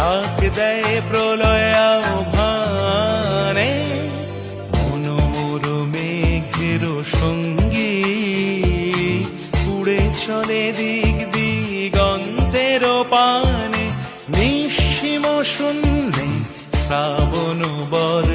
ডাক দেয় প্রলয় আহ্বানে মনোমর মেঘের সঙ্গী। উড়ে চলে দিক দিগন্তের পানে, নিঃসীম শূন্যে শ্রাবণ বর